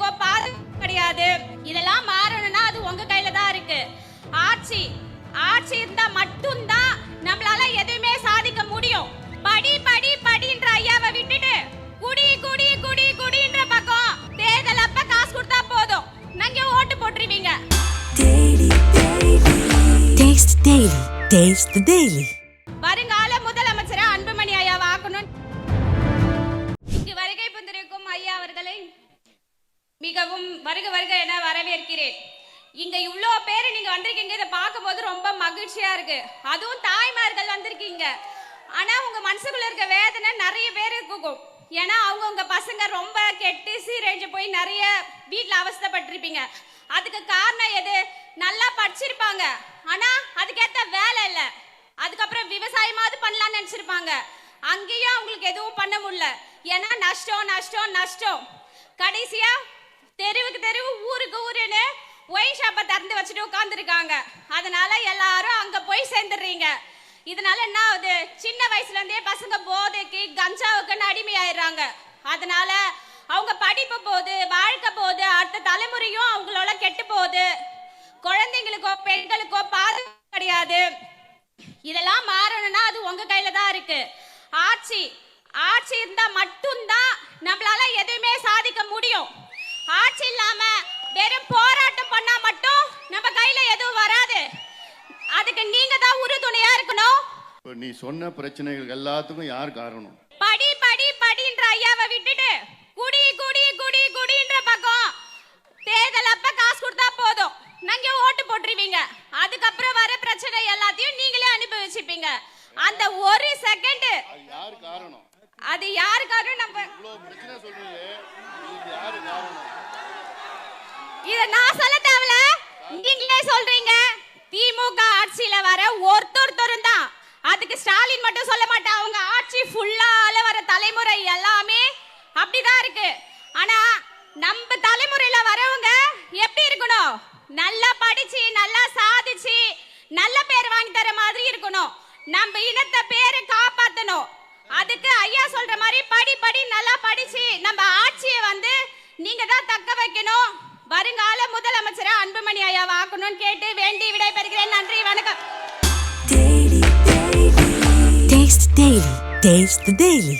இருக்கோ பாருங்க கிடையாது. இதெல்லாம் மாறணும்னா அது உங்க கையில தான் இருக்கு. ஆட்சி ஆட்சி இருந்தா மட்டும்தான் நம்மளால எதுவுமே சாதிக்க முடியும். படி படி படின்ற ஐயாவை விட்டுட்டு குடி குடி குடி குடின்ற பக்கம் தேர்தல் அப்ப காசு கொடுத்தா போதும். நீங்க ஓட்டு போட்டுருவீங்க. டெய்லி டெய்லி Taste டெய்லி மிகவும் வருக வருக என வரவேற்கிறேன். இங்க இவ்வளோ பேர் நீங்க வந்திருக்கீங்க இதை பார்க்கும்போது ரொம்ப மகிழ்ச்சியா இருக்கு. அதுவும் தாய்மார்கள் வந்திருக்கீங்க. ஆனா உங்க மனசுக்குள்ள இருக்க வேதனை நிறைய பேர் இருக்கும். ஏன்னா அவங்க உங்க பசங்க ரொம்ப கெட்டு சீரழிஞ்சு போய் நிறைய வீட்டில் அவஸ்தைப்பட்டிருப்பீங்க. அதுக்கு காரணம் எது? நல்லா படிச்சிருப்பாங்க. ஆனா அதுக்கேத்த வேலை இல்ல. அதுக்கப்புறம் விவசாயமாவது பண்ணலாம்னு நினைச்சிருப்பாங்க. அங்கேயும் அவங்களுக்கு எதுவும் பண்ண முடியல. ஏன்னா நஷ்டம் நஷ்டம் நஷ்டம். கடைசியா தெருவுக்கு தெருவு ஊருக்கு ஊருன்னு ஒயின் ஷாப்பை திறந்து வச்சுட்டு உட்காந்துருக்காங்க அதனால எல்லாரும் அங்க போய் சேர்ந்துடுறீங்க. இதனால என்ன ஆகுது? சின்ன வயசுல இருந்தே பசங்க போதைக்கு கஞ்சாவுக்குன்னு அடிமையாயிடுறாங்க. அதனால அவங்க படிப்பு போகுது வாழ்க்கை போகுது அடுத்த தலைமுறையும் அவங்களோட கெட்டு போகுது. குழந்தைங்களுக்கோ பெண்களுக்கோ பாதுகாப்பு கிடையாது. இதெல்லாம் மாறணும்னா அது உங்க கையில தான் இருக்கு. ஆட்சி ஆட்சி இருந்தா மட்டும்தான் நம்மள ஆட்சி இல்லாம வெறும் போராட்டம் பண்ணா மட்டும் நம்ம கையில எதுவும் வராது. அதுக்கு நீங்க தான் உறுதுணையா இருக்கணும். நீ சொன்ன பிரச்சனைகள் எல்லாத்துக்கும் யார் காரணம்? படி படி படின்ற ஐயாவை விட்டுட்டு குடி குடி குடி குடின்ற பக்கம். தேர்தல் அப்ப காசு கொடுத்தா போதும். நீங்க ஓட்டு போட்டுருவீங்க. அதுக்கப்புறம் வர பிரச்சனை எல்லாத்தையும் நீங்களே அனுபவிச்சுப்பீங்க. அந்த ஒரு செகண்ட் அது யார் காரணம்? அது யாருக்காக நம்ம இவ்வளோ பிரச்சனை சொல்றீங்க யார் காரணம் இத நான் சொல்ல தேவையில்ல. நீங்களே சொல்றீங்க. திமுக ஆட்சியில வர ஒருத்தொருத்தரும் தான். அதுக்கு ஸ்டாலின் மட்டும் சொல்ல மாட்டேன் அவங்க ஆட்சி ஃபுல்லால வர தலைமுறை எல்லாமே அப்படிதான் இருக்கு. ஆனா நம்ம தலைமுறையில வரவங்க எப்படி இருக்கணும்? நல்லா படிச்சு நல்லா சாதிச்சு நல்ல பேர் வாங்கி தர மாதிரி இருக்கணும். நம்ம இனத்தை பேரை காப்பாத்தணும். அதுக்கு ஐயா சொல்ற மாதிரி படி படி நல்லா படிச்சு நம்ம ஆட்சியை வந்து நீங்க தான் தக்க வைக்கணும். வருங்கால முதலமைச்சரா அன்புமணி ஐயாவை ஆக்கணும்னு கேட்டு வேண்டி விடைபெறுகிறேன் நன்றி வணக்கம் Taste Daily. Taste the Daily.